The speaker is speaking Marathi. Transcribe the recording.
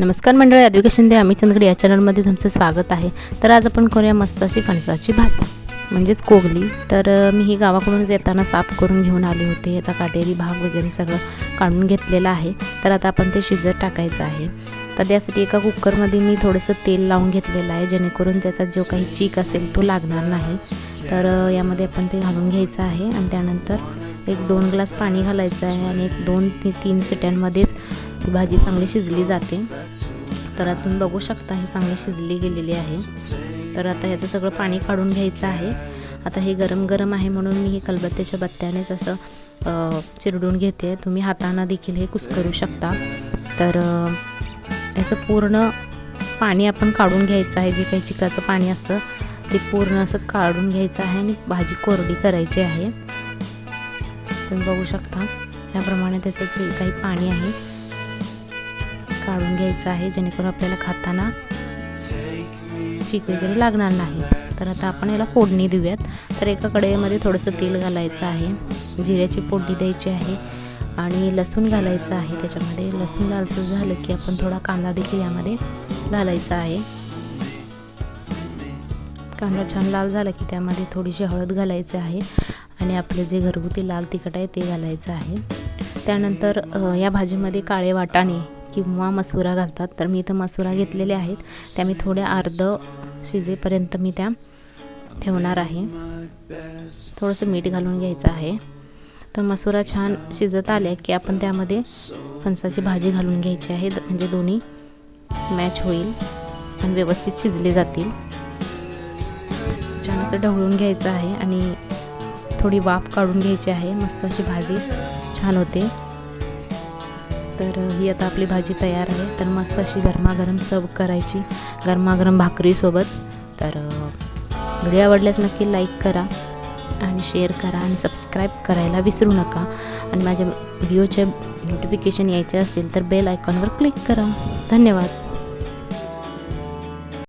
नमस्कार मंडळी अद्विका दे आम्ही चंदगड या चॅनलमध्ये तुमचं स्वागत आहे. तर आज आपण करूया मस्त अशी फणसाची भाजी म्हणजेच कोगली. तर मी ही गावाकडूनच येताना साफ करून घेऊन आले होते. याचा काटेरी भाग वगैरे सगळं काढून घेतलेला आहे. तर आता आपण ते शिजत टाकायचं आहे. तर त्यासाठी एका कुकरमध्ये मी थोडंसं तेल लावून घेतलेलं आहे जेणेकरून त्याचा जो काही चीक असेल तो लागणार नाही. तर यामध्ये आपण ते घालून घ्यायचं आहे आणि त्यानंतर एक दोन ग्लास पाणी घालायचं आहे आणि एक दोन ते तीन शिट्यांमध्येच ही भाजी चांगली शिजली जाते. तर आता तुम्ही बघू शकता ही चांगली शिजली गेलेली आहे. तर आता ह्याचं सगळं पाणी काढून घ्यायचं आहे. आता हे गरम गरम आहे म्हणून मी हे कलबत्त्याच्या बत्त्यानेच असं चिरडून घेते. तुम्ही हातानं देखील हे कुस्करू शकता. तर याचं पूर्ण पाणी आपण काढून घ्यायचं आहे. जे काही चिकाचं पाणी असतं ते पूर्ण असं काढून घ्यायचं आहे आणि भाजी कोरडी करायची आहे. तुम्ही बघू शकता. याप्रमाणे त्याचं जे काही पाणी आहे काढून घ्यायचं आहे जेणेकरून आपल्याला खाताना चीक वगैरे लागणार नाही. तर आता आपण याला फोडणी देऊयात. तर एका कढईमध्ये थोडंसं तेल घालायचं आहे जिऱ्याची फोडणी द्यायची आहे आणि लसूण घालायचं आहे त्याच्यामध्ये. लसूण लालचं झालं की आपण थोडा कांदा देखील यामध्ये घालायचा आहे. कांदा छान लाल झाला की त्यामध्ये थोडीशी हळद घालायची आहे आणि आपले जे घरगुती लाल तिखट आहे ते घालायचं आहे. त्यानंतर या भाजीमध्ये काळे वाटाणे किंवा मसुरा घालतात. तर मी इथं मसुरा घेतलेले आहेत. त्या मी थोड्या अर्ध शिजेपर्यंत मी त्या ठेवणार आहे. थोडंसं मीठ घालून घ्यायचं आहे. तर मसुरा छान शिजत आल्या की आपण त्यामध्ये फणसाची भाजी घालून घ्यायची आहे. द- म्हणजे दोन्ही मॅच होईल आणि व्यवस्थित शिजले जातील. असं ढवळून घ्यायचं आहे आणि थोडी वाफ काढून घ्यायची आहे. मस्त अशी भाजी छान होते. तर ही आता आपली भाजी तयार आहे. तर मस्त अशी गरमागरम सर्व करायची. गरमागरम भाकरीसोबत तर व्हिडिओ आवडल्यास नक्की लाईक करा आणि शेअर करा आणि सबस्क्राईब करायला विसरू नका. आणि माझ्या व्हिडिओचे नोटिफिकेशन यायचे असतील तर बेल आयकॉनवर क्लिक करा. धन्यवाद.